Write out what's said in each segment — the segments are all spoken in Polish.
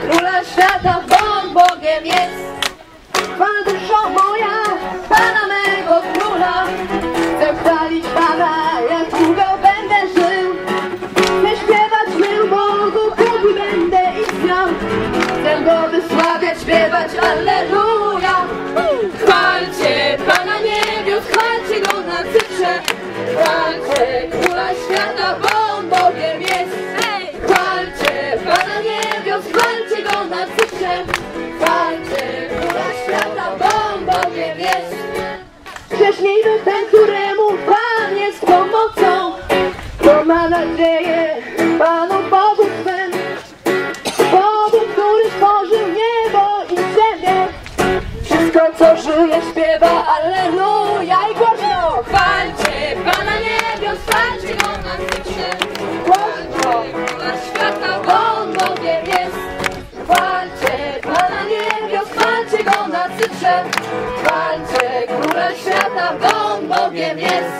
króla świata, bo on Bogiem jest. Chwała duszo moja, Pana mego króla. Chcę chwalić Pana, jak długo będę żył. Chcę śpiewać memu Bogu, póki będę istniał. Chcę Go wysławiać, śpiewać Alleluja. Chwalcie Pana niebios, chwalcie Go na cytrze. Chwalcie cytrze. Chwalcie Króla Świata, bo On Bogiem jest. Szczęśliwy ten, któremu Pan jest pomocą, kto ma nadzieję Panu Bogu swym. Bogu, który stworzył niebo i ziemię. Wszystko, co żyje, śpiewa Alleluja i głośno. Chwalcie cytrze. Chwalcie Króla świata, bo On Bogiem jest.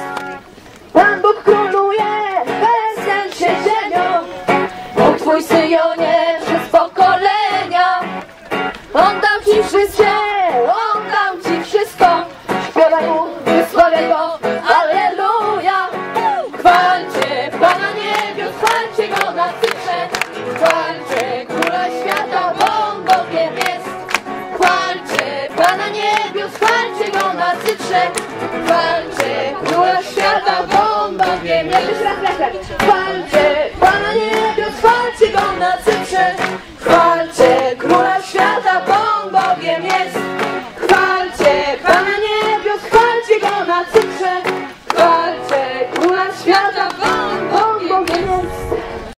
Pan Bóg króluje, bez się ziemią. Bóg Twój Syjonie przez pokolenia. On dał Ci życie, On dał Ci wszystko. Śpiewaj Mu, wysławiaj Go, Alleluja. Chwalcie Pana niebios, chwalcie Go na cytrze. Chwalcie chwalcie Go na cytrze. Chwalcie Króla Świata, bo On Bogiem jest. Jeszcze raz, raz, raz. Chwalcie Pana niebios, chwalcie Go na cytrze.